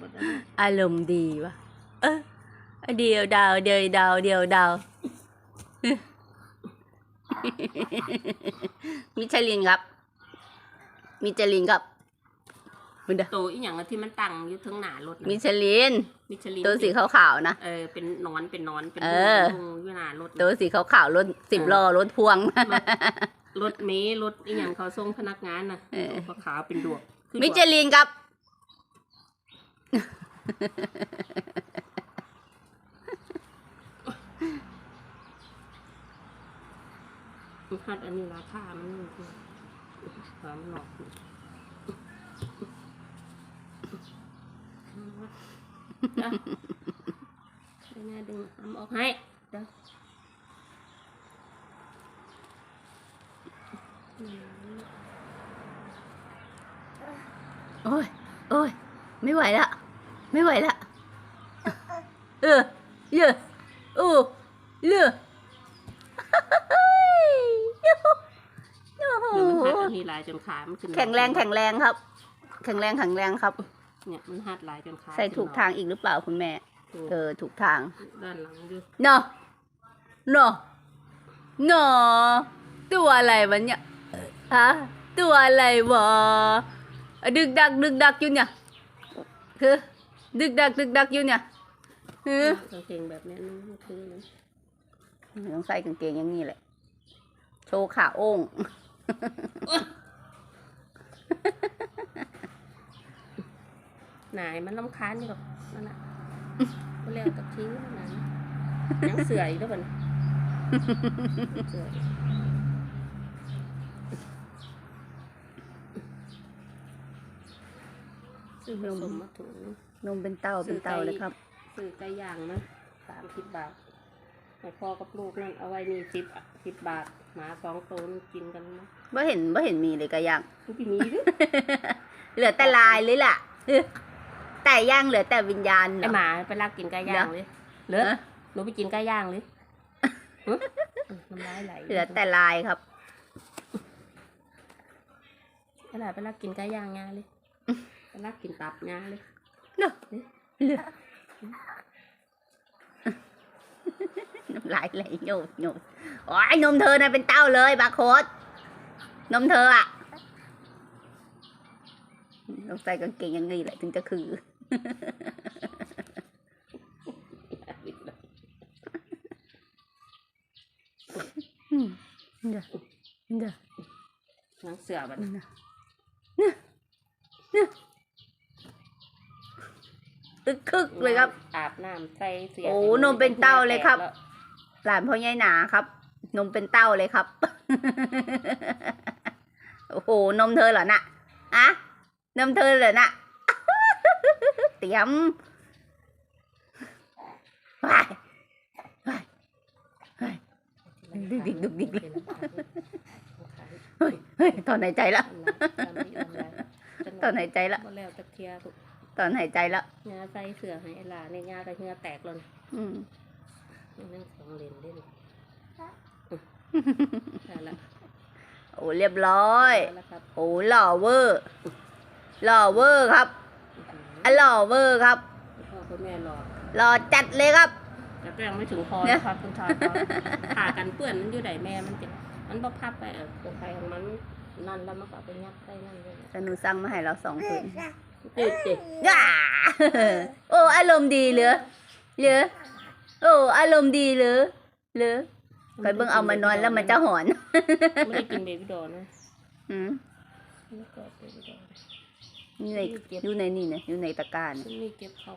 บ่ได้อารมณ์ดีวะเออเดียวดาวเดียวดาวเดียวดาวมิชลินครับ มิชลินครับมันเด้อโตอีหยังอะที่มันตั้งอยู่เทั้งหน้ารถมิน่ะชลิน มิชลินตัวสีขาวๆนะ เออเป็นหนอนเป็นหนอนเป็นเอลุองอยู่หน้ารถน่ะ ตัวสีขาวๆรถสิบล้อรถพ่วงรถเมล์รถอีหยังเขาส่งพนักงานน่ะเออ ตัวขาวเป็นดวกคือมิดวกชลินครับ มันคัดอันนี้ราคามันคือความหลอกจ้ะให้แม่ดึงทำออกให้เดี๋ยวโอ้ย โอ้ย ไม่ไหวละ ไม่ไหวละ เออเยอะโอ้เลือโอ้โหเดี๋ยวมันหัดอันนี้ลายจนขามันขึ้นแข็งแรงแข็งแรงครับ แข็งแรงแข็งแรงครับ เนี่ยมันหัดลายจนขาใส่ถูกทางอีกหรือเปล่าคุณแม่ถูกเออถูกทาง ด้านหลังอยู่เนาะเนาะเนาะตัวอะไรวะเนี่ยฮะตัวอะไรวะดึกดักดึกดักอยู่เนี่ย คือ ดึกดักดึกดักอยู่เนี่ยคือกางเกงแบบนี้มันคือนะต้องใส่กางเกงอย่างนี้แหละ โชว์ขาโอ่งนายมันลำคาญอยู่กับนั่นน่ะก็เรียกกับทิ้งนั่นนะยังเสืออีกแล้วมันเสืออีก ซื้อผสมมาถุงนมเป็นเต้าเป็นเต้าเลยครับซื้อไก่ย่างนะสามสิบบาทให้พ่อกับลูกนั่นเอาไว้นี่สิบสิบบาทหมาสองตัวมันกินกันนะว่าเห็นว่าเห็นมีเลยกะย่างมันจะมีด้วยเหลือแต่ลายเลยล่ะแต่ย่างเหลือแต่วิญญาณไอเนาะหมาไปลักกินไก่ย่างเลยเหลือฮะหนูไปกินไก่ย่างเลยหึน้ำลายไหลเหลือแต่ลายครับไอหลาไปลักกินไก่ย่างงาเลย ไปลักกินตับงาเลยเนาะเหลือน้ำลายไหลโยดโยดโอ้ยนมเธอน่ะเป็นเต้าเลยบาร์โคดนมเธออะต้องใส่กางเกงอยังนี้แหละถึงจะคืออืมเดี๋ยวเดี๋ยวหนังเสือแบบนะอึกคึกเลยครับ อาบน้ำใส่เสียโอ้นมเป็นเต้าเลยครับ หลานพ่อใหญ่หนาครับ นมเป็นเต้าเลยครับ โอ้โห นมเธอเหรอน่ะอะนมเธอเหรอน่ะเตรียมว้ายว้ายว้ายดึกดิกดึกดิกเลยเฮ้ยเฮ้ยตอนหายใจละตอนหายใจละก็แล้วตะเคียถูก ตอนหายใจละงาใส่เสือให้ไอ้หลาในงาก็เหงือแตกเลยอืมนั่งสองเลนเล่นได้ละโอ้เรียบร้อยได้แล้วครับโอ้หล่อเวอร์หล่อเวอร์ครับอะหล่อเวอร์ครับ พ่อคุณแม่รอหล่อจัดเลยครับ แต่ก็ยังไม่ถึงพอเนี่ยนะครับคุณชายครับผ่ากันเปื้อนมันอยู่ไหนแม่มันจะมันบ่พับไปเออตัวใครของมันนั่นแล้วมันก็เอาไปยัดใส่นั่นเลย แต่หนูสั่งมาให้เราสองผืน ติดติดย่าโอ้อารมณ์ดีเหลือเหลือโอ้อารมณ์ดีเหลือเหลือคอยเบิ่งเอามานอนแล้วมันจะหอนไม่ได้กินเบบี้ดอลนะอืมไม่กอดเบบี้ดอลอยู่ในอยู่ในนี่นะอยู่ในตะกร้ารฉันมีเก็บเขา